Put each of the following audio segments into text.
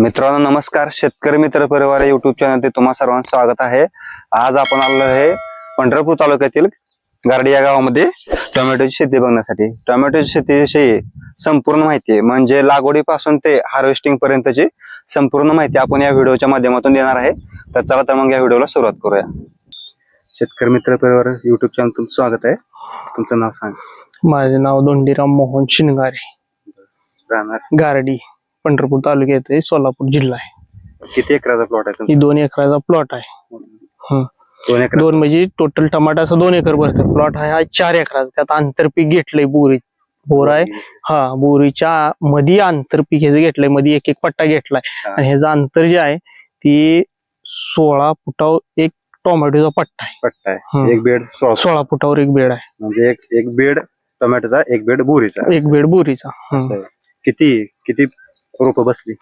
मित्रांनो नमस्कार. शेतकरी मित्र परिवार युट्यूब चॅनल ते तुम्हा सर्वांचं स्वागत आहे. आज आपण आलो आहे पंढरपूर तालुक्यातील गारडी या गावामध्ये टोमॅटोची शेती बघण्यासाठी. टोमॅटोची शेतीविषयी संपूर्ण माहिती म्हणजे लागवडीपासून ते हार्वेस्टिंग पर्यंतची संपूर्ण माहिती आपण या व्हिडिओच्या माध्यमातून देणार आहे. तर चला तर मग या व्हिडिओला सुरुवात करूया. शेतकरी मित्र परिवार युट्यूब चॅनल तुमचं स्वागत आहे. तुमचं नाव सांग. माझे नाव दोंडीराम मोहन शिनगारे राहणार? गारडी. पंढरपूर तालुक्यात आहे सोलापूर जिल्हा आहे. किती एकराचा प्लॉट आहे ही दोन एकराचा प्लॉट आहे. हं. दोन एकर दोन म्हणजे टोटल टमाटाचा दोन एकर भरतं प्लॉट आहे हा चार एकराचा. त्यात आंतरपीक घेतलंय बोरी. बोर आहे. हा बोरीच्या मध्ये आंतरपीक ह्याचं घेतलंयमध्ये एक एक पट्टा घेतलाय. हा. आणि ह्याचं अंतर जे आहे ती सोळा फुटावर एक टोमॅटोचा पट्टा आहे. पट्टा आहे. हं. एक बेड सोळा सोळा फुटावर एक बेड आहे. म्हणजे एक एक बेड टोमॅटोचा एक बेड बोरीचा. एक बेड बोरीचा. हं. असं आहे. किती किती रोप बसली?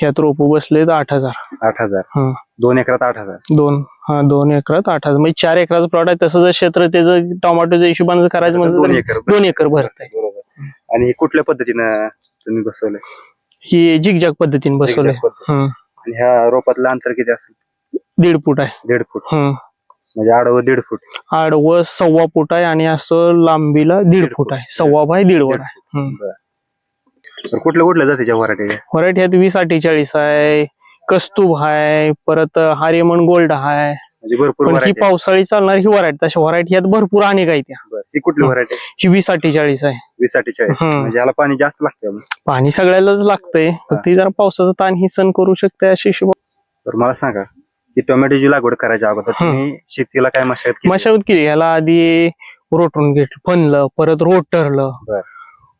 ह्यात रोप बसलेत आठ हजार. आठ हजार. हं. दोन एकरात आठ हजार. दोन हा दोन एकरात आठ हजार. म्हणजे चार एकराचा प्लॉट आहे तसं जर क्षेत्र त्याचं टोमॅटोच्या हिशोबाने जर करायचं दोन एकर दोन एकर भरत आहे. बरोबर. आणि कुठल्या पद्धतीनं तुम्ही बसवलंय? ही झिगझॅग पद्धतीने बसवलंय. Zigzag पद्धत. हं. आणि ह्या रोपातलं अंतर किती असेल? दीड फूट आहे. दीड फूट. हं. म्हणजे आडवं दीड फूट. आडवं सव्वा फूट आहे आणि असं लांबीला दीड फूट. आहे. सव्वा बाय दीड वर आहे. हं. तर कुठल्या कुठल्या जातीच्या व्हरायटी व्हरायटी ह्यात वीस अठ्ठेचाळीस आहे कस्तूब आहे परत हारिमन गोल्ड आहे. म्हणजे भरपूर पण ही पावसाळी चालणार ही व्हरायटी तशा व्हरायटी ह्यात भरपूर अनेक आहेत त्या ही कुठली व्हरायटी ही वीस अठ्ठेचाळीस आहे. वीस अठ्ठेचाळीस. म्हणजे याला पाणी जास्त लागतं पाणी सगळ्यालाच लागतंय. पण ती जरा पावसाचा ताण ही सण करू शकते अशी हिशोब तर मला सांगा की टोमॅटोची लागवड करायच्या अगोदर. तुम्ही शेतीला काय मशागत केली? मशागत केली. ह्याला आधी रोटून घेतलं फनलं परत रोटरलं बर.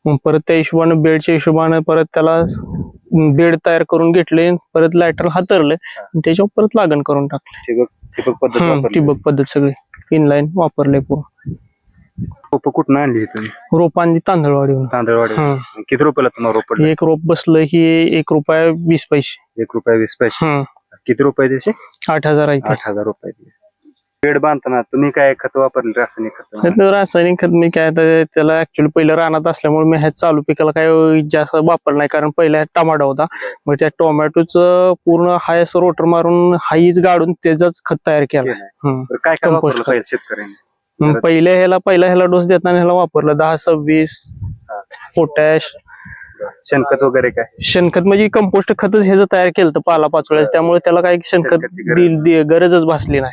मग परत त्या हिशोबानं बेडच्या हिशोबानं परत त्याला बेड तयार करून घेतले परत लायटर हातरले आणि त्याच्यावर परत लागण करून टाकले. ठिबक ठिबक पद्धत वापरली. ठिबक पद्धत सगळी. इनलाईन वापरले पूर्ण. रोपं कुठून आणली तुम्ही? रोपांची तांदळवाडी तांदळवाडी हम्म. किती रुपयाला तुम्हाला रोप पडलं? एक रोप बसलं ही एक रुपया वीस पैसे. एक रुपया वीस पैसे. हम्म, किती रुपये त्याचे आठ हजार आहे ते. आठ हजार रुपये बेड बांधताना तुम्ही काय खत वापरले रासायनिक खत? रासायनिक खत मी काय आता त्याला ऍक्च्युली पहिलं रानात असल्यामुळे मी ह्या चालू पिकाला काय जास्त वापर नाही. कारण पहिला टमाटा होता. मग त्या टोमॅटोचं पूर्ण हाय असं रोटर मारून हाईच गाडून त्याच खत तयार केलं. तर काय वापरलं. पाहिजे शेतकऱ्यांनी? पहिल्या ह्याला पहिला ह्याला डोस देताना ह्याला वापरलं दहा सव्वीस. पोटॅश. शेणखत वगैरे काय? शेणखत म्हणजे कंपोस्ट खतच ह्याचं तयार केलं पाला पाचोळ्याचं त्यामुळे त्याला काही शेणखत शेणखतची गरज दिल- दि- गरजच भासली नाही.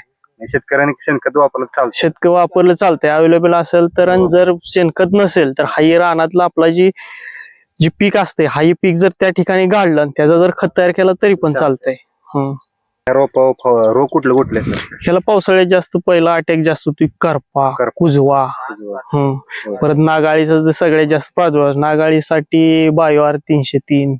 शेतकऱ्यांनी शेणखत वापरलं चालतं शेतक वापरलं चालतंय अवेलेबल असेल तर आणि जर शेणखत नसेल तर हाई रानातलं आपला जी जी पीक असते हाई पीक जर त्या ठिकाणी गाडलं आणि त्याचा जर खत तयार केला तरी पण चालतंय. हं. रोप रोग कुठले कुठले ह्याला पावसाळ्यात जास्त पहिला अटॅक जास्त होती करपा करपा. कुजवा. हं. परत नागाळीचा जर सगळ्यात जास्त प्रादुर्भाव नागाळीसाठी बायो आर तीनशे तीन.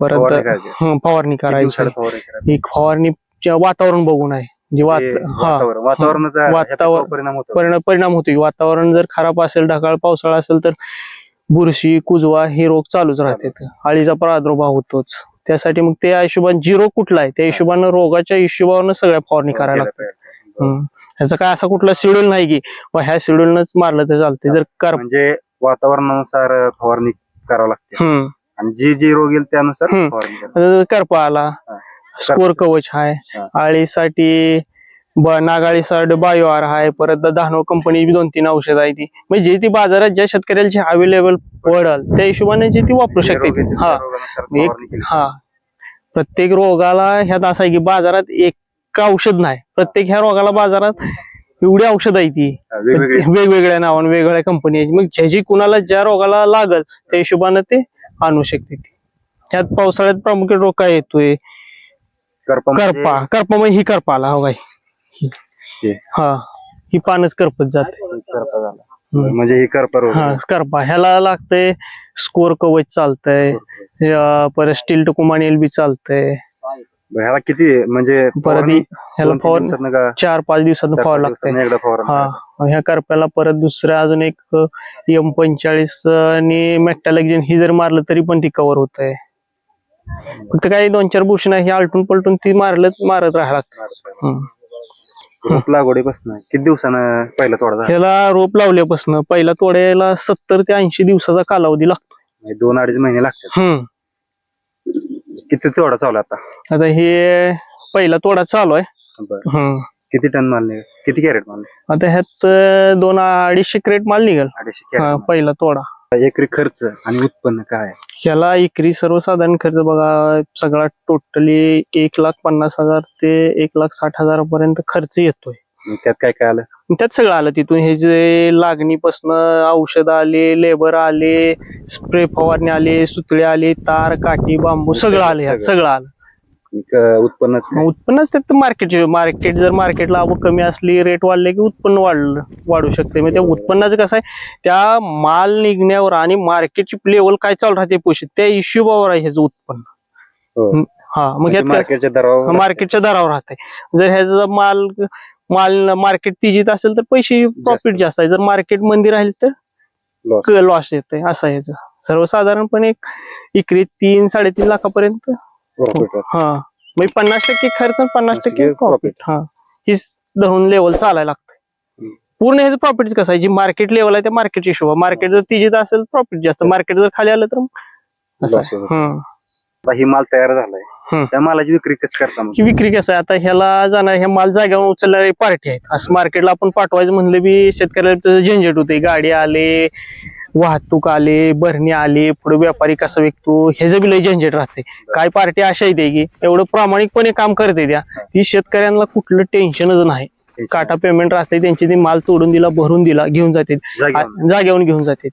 परत फवारणी करायची. हं, फवारणी करायची. फवारणी? एक फवारणीच्या वातावरण बघून आहे. जे वात ते हा. वातावरण. वातावरणाचा वातावरण- परिणाम होतो. परिणाम परिणाम होतो. वातावरण जर खराब असेल ढगाळ पावसाळा असेल तर बुरशी कुजवा हे रोग चालूच राहतात. अळीचा प्रादुर्भाव होतोच. त्यासाठी मग त्या हिशोबाने जी रोग कुठला आहे त्या हिशोबानं रोगाच्या हिशोबानं सगळ्या फवारणी करायला लागतात. ह्याचा काय असा कुठला शेड्यूल नाही की ह्या शेड्यूलनच मारलं तर चालते जर कर म्हणजे वातावरणानुसार फवारणी करावं लागते. आणि जी जी रोग येईल त्यानुसार करपा आला. स्कोर कवच आहे. आळीसाठी ब नागाळीसाठी बायो आर आहे. परत धानो कंपनी दोन तीन औषध आहे ती. म्हणजे जे ती बाजारात ज्या शेतकऱ्याला जे अवेलेबल पडल त्या हिशोबाने जे ती वापरू शकते हा. हा. प्रत्येक रोगाला ह्यात असं आहे की बाजारात एक औषध नाही. प्रत्येक ह्या रोगाला बाजारात एवढी औषध आहे ती. वेगवेगळी. वेगवेगळ्या नावाने वेगवेगळ्या कंपनी मग ज्याची कुणाला ज्या रोगाला लागल त्या हिशोबाने ते आणू शकते ती. त्यात पावसाळ्यात प्रामुख्याने रोग काय येतोय? करपा म्हणजे करपा करपा म्हणजे ही करपा आला हो काय हे. हा पानच करपत जाते. करपा झाला. म्हणजे ही करपा रोग हा करपा. ह्याला लागतंय स्कोर कवच चालतंय. परत स्टील टकुमानी एल बी चालतंय. ह्याला किती म्हणजे परत ह्याला फवार का चार पाच दिवसात फवार पाच लागतंय. हा. ह्या करप्याला परत दुसऱ्या अजून एक एम पंचेचाळीस आणि मॅक्टॅलेक्झिन ही जर मारलं तरी पण ती कव्हर होत आहे फक्त काही दोन चार बुरशी नाही आलटून पलटून ती मारलं मारत राहायला लागतं. हम्म. रोप लागवडीपासून किती दिवसानं पहिला तोडा झाला? ह्याला रोप लावल्यापासून पहिला तोड्याला सत्तर ते ऐंशी दिवसाचा कालावधी लागतो. म्हणजे दोन अडीच महिने लागतात. हम्म. किती तेवढा चालू आहे आता? आता हे पहिला तोडा चालू आहे. बरं. हम्म. किती टन माल निघेल? किती कॅरेट माल निघेल? आता ह्यात अं, दोन अडीचशे क्रेट माल निघेल. अडीचशे हा, कॅरेट पहिला तोडा. एकरी खर्च आणि उत्पन्न काय आहे? ह्याला एकरी सर्वसाधारण खर्च बघा सगळा टोटली एक लाख पन्नास हजार ते एक लाख साठ हजारापर्यंत खर्च येतोय त्यात काय काय आलं त्यात सगळं आलं तिथून हे जे लागणीपासनं औषध आले लेबर आले स्प्रे फवारणी आले सुतळे आले तार काठी बांबू सगळं आलं ह्यात सगळं. आलं उत्पन्नच काय? उत्पन्नच त्यात मार्केट मार्केट जर मार्केटला आवक कमी असली रेट वाढले की उत्पन्न वाढलं वाढू शकते. मग त्या उत्पन्नाचं कसं आहे? त्या माल निघण्यावर आणि मार्केटची लेवल काय चालू राहते पोषित त्या हिशोबावर आहे ह्याचं उत्पन्न. हो. हा मग म्हणजे यात काय- मार्केटच्या दरावर मार्केटच्या दरावर राहते. जर ह्याचा माल माल मार्केट तिजीत असेल तर पैसे प्रॉफिट जास्त आहे. जर मार्केट मंदी राहील तर. लॉस येते असं आहे ह्याचं. सर्वसाधारणपणे एक इकडे तीन साडेतीन लाखापर्यंत आहे. हा. म्हणजे पन्नास टक्के खर्च आणि पन्नास टक्के प्रॉफिट हा. ही धरून लेवल चालायला लागतं. पूर्ण ह्याचं प्रॉफिट कसं आहे? जी मार्केट लेवल आहे त्या मार्केटची हिशोब मार्केट जर तिजीत असेल प्रॉफिट जास्त. मार्केट जर खाली आलं तर असं ही माल तयार झालाय. त्या मालाची विक्री कशी करता ही विक्री कसं आहे? आता ह्याला जाणार ह्या माल जाग्यावर उचलणारी पार्टी आहेत. असं मार्केटला आपण पाठवायचं म्हणलं बी शेतकऱ्याला झंझट होते. गाडी आले वाहतूक आले भरणी आली पुढे व्यापारी कसा विकतो ह्याचं बी लय झंझट राहते. काय पार्टी अशा येते की एवढं प्रामाणिकपणे काम करते त्या. ही. शेतकऱ्यांना कुठलं टेन्शनच नाही. काटा पेमेंट राहते त्यांची ती माल तोडून दिला भरून दिला घेऊन जाते. जागेवर. जागेवर घेऊन जाते.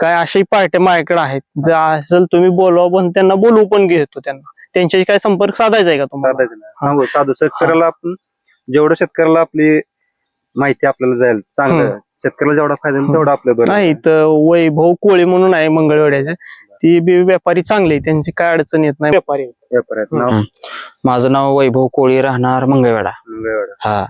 काय अशाही पार्ट्या माझ्याकडे आहेत. जर असेल तुम्ही बोलवा पण त्यांना बोलवू पण घेतो त्यांना. त्यांच्याशी काय संपर्क साधायचा आहे का तुम्हाला? साधू शेतकऱ्याला आपण जेवढं शेतकऱ्याला आपली माहिती आपल्याला जाईल चांगलं शेतकऱ्याला जेवढा फायदा होईल तेवढा आपलं बरं नाही तर वैभव कोळी म्हणून आहे मंगळवेड्याचे. ती बी व्यापारी चांगले आहेत. त्यांची काय अडचण येत नाही. व्यापारी आहेत. व्यापाऱ्यात नाव? हम्म. माझं नाव वैभव कोळी राहणार मंगळवेढा मंगळवेढा. हा.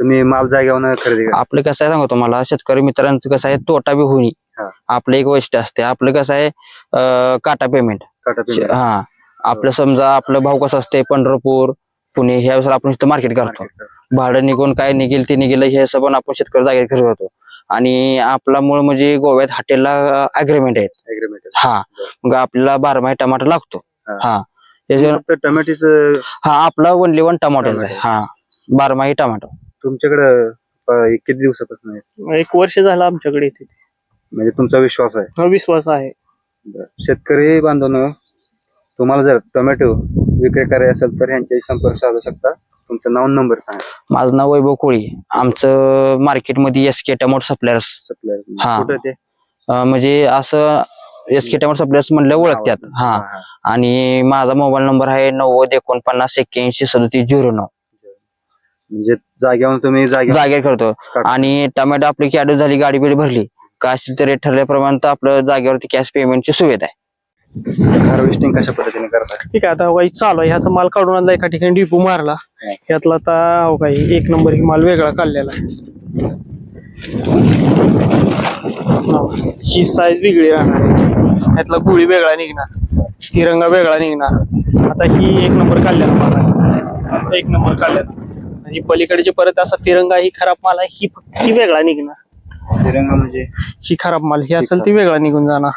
तुम्ही माल जागेवर खरेदी करा. आपलं कसं आहे सांगतो मला शेतकरी मित्रांचं कसं आहे तोटा बी होणी हा. आपलं एक वैशिष्ट्य असते. आपलं कसं आहे अं, काटा पेमेंट काटा पेमेंट. हा. आपलं समजा आपलं भाव कसं असते पंढरपूर पुणे ह्या वेळेस आपण इथं मार्केट करतो. Market करा. भाडं निघून काय निघेल ते निघेल हे हिशोबाने आपण शेतकरी जागेत खरेदी करतो आणि आपला मूळ म्हणजे गोव्यात हॉटेलला अग्रीमेंट आहेत. हा. मग आपल्याला बारमाही टमाटर लागतो. हा. हा. त्याच्या- फक्त टोमॅटोचं हा आपला ओनली वन टमाटर आहे. टमाटर. हा बारमाही टमाटर. तुमच्याकडं किती दिवसापासून आहे? एक वर्ष झालं आमच्याकडे इथे. म्हणजे तुमचा विश्वास आहे? हा विश्वास आहे. शेतकरी बांधवनो तुम्हाला जर टोमॅटो विक्री करायचे असेल तर यांच्याशी संपर्क साधू शकता. तुमचं नाव नंबर सांगा. माझं नाव वैभव कोळी. आमचं मार्केटमध्ये S K tomato suppliers supplier हा. कुठं ते? म्हणजे असं एस के टमाटो सप्लायर्स म्हणलं ओळखतात. हा. आणि माझा मोबाईल नंबर आहे नव्वद एकोणपन्नास एक्क्याऐंशी सदतीस झिरो नऊ. म्हणजे जागेवर तुम्ही जागे जागेवर करतो. आणि टोमॅटो आपली कॅडो झाली गाडी बिडी भरली. काय असेल तर रेट ठरल्याप्रमाणे तर आपलं जागेवरती कॅश पेमेंटची सुविधा आहे. हार्वेस्टिंग कशा पद्धतीने करताय ठीक आहे आता काही चालू आहे. ह्याचा माल काढून आणला एका ठिकाणी डिपू मारला. यातला आता हो काही एक नंबर ही माल वेगळा काढलेला आहे. हो, ही साईज वेगळी राहणार आहे. यातला गुळी वेगळा निघणार. तिरंगा वेगळा निघणार. आता ही एक नंबर काढलेला माल आहे. एक नंबर काढलेला. आणि पलीकडचे परत असा तिरंगा ही खराब माल आहे ही फक्त ही वेगळा निघणार. तिरंगा म्हणजे? ही खराब माल. ही असेल ती वेगळा निघून जाणार.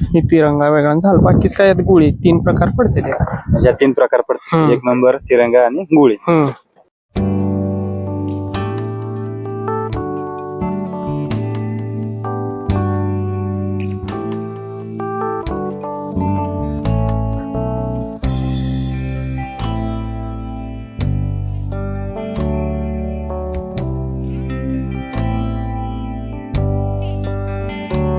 ही तिरंगा वेगळा झाला. बाकीच काय गुळी. तीन प्रकार पडते ते म्हणजे तीन प्रकार हम्म. एक नंबर तिरंगा आणि गुळी.